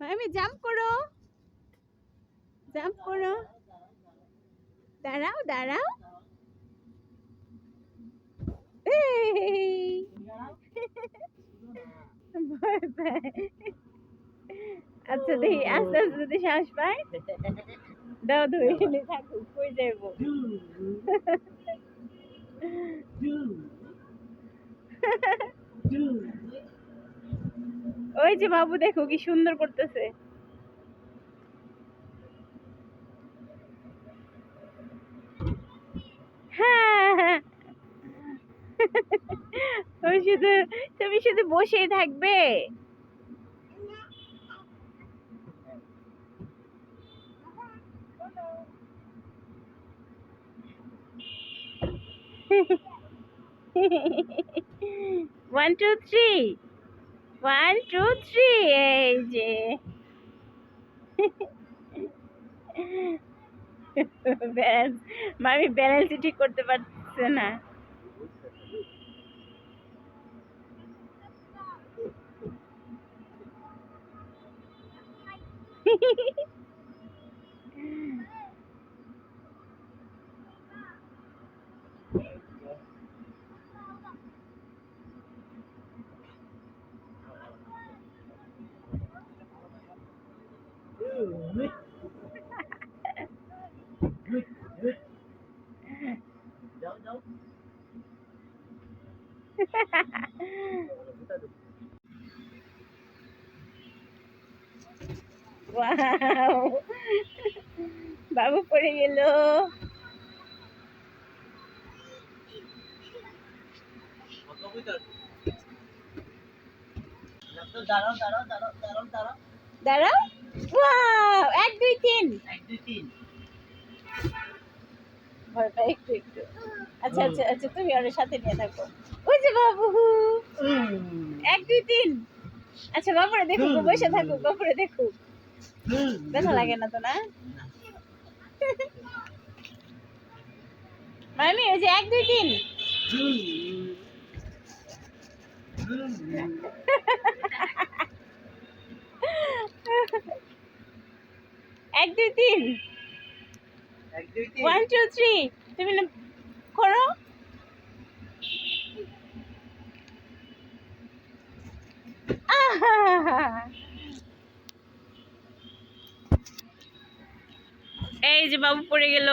মামি জাম্প করো জাম্প করো দাঁড়াও দাঁড়াও আচ্ছা দেখি আস্তে আস্তে যদি শ্বাস পায় দাও ধরে এনে থাকুক কই যাইবো ওই যে বাবু দেখো কি সুন্দর করতেছে। হ্যাঁ তুমি শুধু তুমি শুধু বসেই থাকবে। One two three one two three এই যে। ব্যালেন্স মামি ব্যালেন্সই ঠিক করতে পারছে না। ওয়াও বাবু পড়ে গেল দাঁড়াও দাঁড়াও দাঁড়াও দাঁড়াও দাঁড়াও দাঁড়াও ওয়াও এক দুই তিন। এক দুই তিন। একটু একটু। আচ্ছা আচ্ছা আচ্ছা তুমি ওর সাথে নিয়ে থাকো। ওই যে বাবু। এক দুই তিন। আচ্ছা বাবুরে দেখো বসে থাকুক বাবুরে দেখুক। ব্যথা লাগে না তো না? মামি ওই যে এক দুই তিন। এক দুই তিন। ওয়ান টু থ্রি তুমি করো। এই যে বাবু পড়ে গেল।